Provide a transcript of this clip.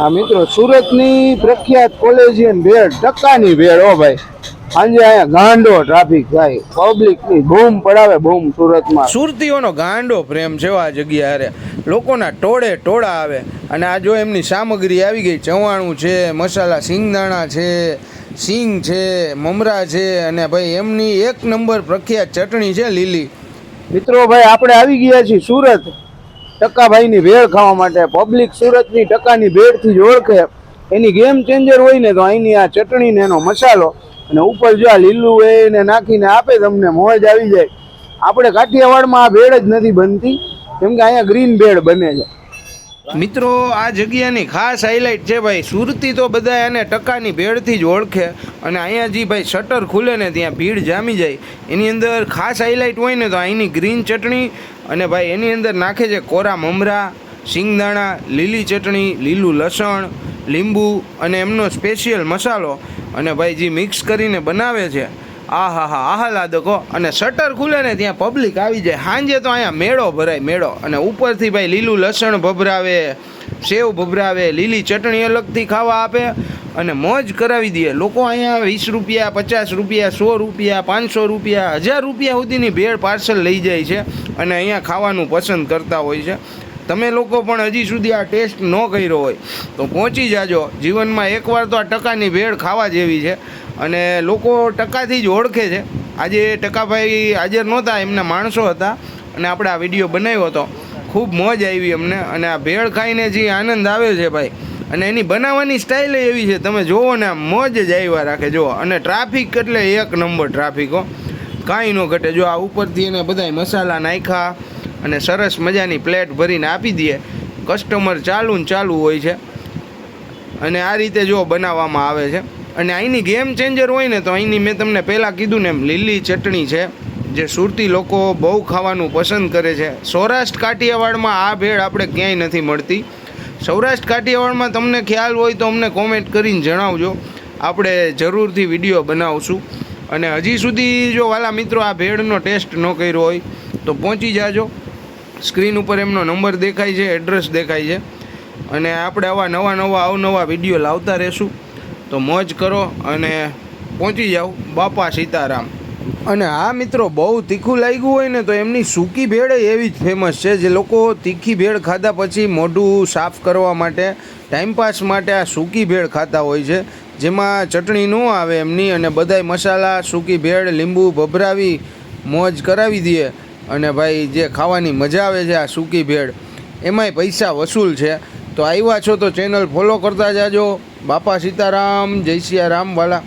આ મિત્રો સુરતની પ્રખ્યાત કોલેજિયન ભેળ ટકાની ભેળ હો ભાઈ. સાંજે અહીંયા ગાંડો ટ્રાફિક થાય. પબ્લિકની બૂમ પડાવે બૂમ સુરતમાં. સુરતીઓનો ગાંડો પ્રેમ છે આ જગ્યા હારે. લોકોના ટોળે ટોળા આવે. અને આ જો એમની સામગ્રી આવી ગઈ ચવાણું છે મસાલા સિંગદાણા છે સિંગ છે મમરા છે અને ભાઈ એમની એક નંબર પ્રખ્યાત ચટણી છે લીલી. મિત્રો ભાઈ આપણે આવી ગયા છીએ સુરત. ટકાભાઈની ભેળ ખાવા માટે પબ્લિક સુરતની ટકાની ભેળથી જ ઓળખે. એની ગેમ ચેન્જર હોય ને તો અહીંની આ ચટણી ને એનો મસાલો અને ઉપર જો આ લીલું એ એને નાખીને આપે તમને મોજ આવી જાય. આપણે કાઠિયાવાડમાં આ ભેળ જ નથી બનતી. કેમ કે અહીંયા ગ્રીન ભેળ બને છે. મિત્રો, આ જગ્યાની ખાસ હાઇલાઇટ છે ભાઈ, સુરતી તો બધા એને ટકાની ભેળથી જ ઓળખે અને અહીંયા જે ભાઈ શટર ખુલે ને ત્યાં ભીડ જામી જાય. એની અંદર ખાસ હાઇલાઇટ હોય ને તો અહીંની ગ્રીન ચટણી અને ભાઈ એની અંદર નાખે છે કોરા મમરા, સિંગદાણા, લીલી ચટણી, લીલું લસણ, લીંબુ અને એમનો સ્પેશિયલ મસાલો અને ભાઈ જે મિક્સ કરીને બનાવે છે આ હા હા આહલાદકો. અને શટર ખુલે ને ત્યાં પબ્લિક આવી જાય. સાંજે તો અહીંયા મેળો ભરાય, મેળો. અને ઉપરથી ભાઈ લીલું લસણ ભભરાવે, સેવ ભભરાવે, લીલી ચટણી અલગથી ખાવા આપે અને મોજ કરાવી દઈએ. લોકો અહીંયા વીસ રૂપિયા, પચાસ રૂપિયા, સો રૂપિયા, પાંચસો રૂપિયા, હજાર રૂપિયા સુધીની ભેળ પાર્સલ લઈ જાય છે અને અહીંયા ખાવાનું પસંદ કરતા હોય છે. તમે લોકો પણ હજી સુધી આ ટેસ્ટ ન કર્યો હોય, તો પહોંચી જાજો. જીવનમાં એકવાર તો આ ટકાની ભેળ ખાવા જેવી છે અને લોકો ટકાથી જ ઓળખે છે. આજે ટકાભાઈ હાજર નહોતા, એમના માણસો હતા અને આપણે આ વીડિયો બનાવ્યો હતો. ખૂબ મોજ આવી અમને અને આ ભેળ ખાઈને જે આનંદ આવે છે ભાઈ. અને એની બનાવવાની સ્ટાઇલ એવી છે, તમે જુઓ ને મોજ જ આવ્યા રાખે. જુઓ અને ટ્રાફિક એટલે એક નંબર ટ્રાફિક હો. કાંઈ ન ઘટે. જો આ ઉપરથી એને બધાય મસાલા નાખ્યા અને સરસ મજાની પ્લેટ ભરીને આપી દઈએ. કસ્ટમર ચાલુ ને ચાલુ હોય છે. અને આ રીતે જો બનાવવામાં આવે છે. અને અહીંની ગેમ ચેન્જર હોય ને તો અહીંની મેં તમને પહેલાં કીધું ને એમ, લીલી ચટણી છે, જે સુરતી લોકો બહુ ખાવાનું પસંદ કરે છે. સૌરાષ્ટ્ર કાઠિયાવાડમાં આ ભેળ આપણે ક્યાંય નથી મળતી. સૌરાષ્ટ્ર કાઠિયાવાડમાં તમને ખ્યાલ હોય તો અમને કોમેન્ટ કરીને જણાવજો. આપણે જરૂરથી વીડિયો બનાવશું. અને હજી સુધી જો વાલા મિત્રો આ ભેળનો ટેસ્ટ ન કર્યો હોય તો પહોંચી જાજો. સ્ક્રીન ઉપર એમનો નંબર દેખાય છે, એડ્રેસ દેખાય છે. અને આપણે આવા નવા નવા, અવનવા વીડિયો લાવતા રહેશું. તો મોજ કરો અને પહોંચી જાઓ બાપા સીતારામ. અને આ મિત્રો બહુ તીખું લાગ્યું હોય ને તો એમની સૂકી ભેળ એવી જ ફેમસ છે, જે લોકો તીખી ભેળ ખાધા પછી મોઢું સાફ કરવા માટે ટાઈમપાસ માટે આ સૂકી ભેળ ખાતા હોય છે. જેમાં ચટણી ન આવે એમની અને બધાય મસાલા, સૂકી ભેળ, લીંબુ ભભરાવી મોજ કરાવી દે અને ભાઈ જે ખાવાની મજા આવે છે આ સૂકી ભેળ, એમાંય પૈસા વસૂલ છે. તો આવ્યા છો તો ચેનલ ફોલો કરતા જાજો. બાપા સીતારામ, જય સિયા રામ વાલા.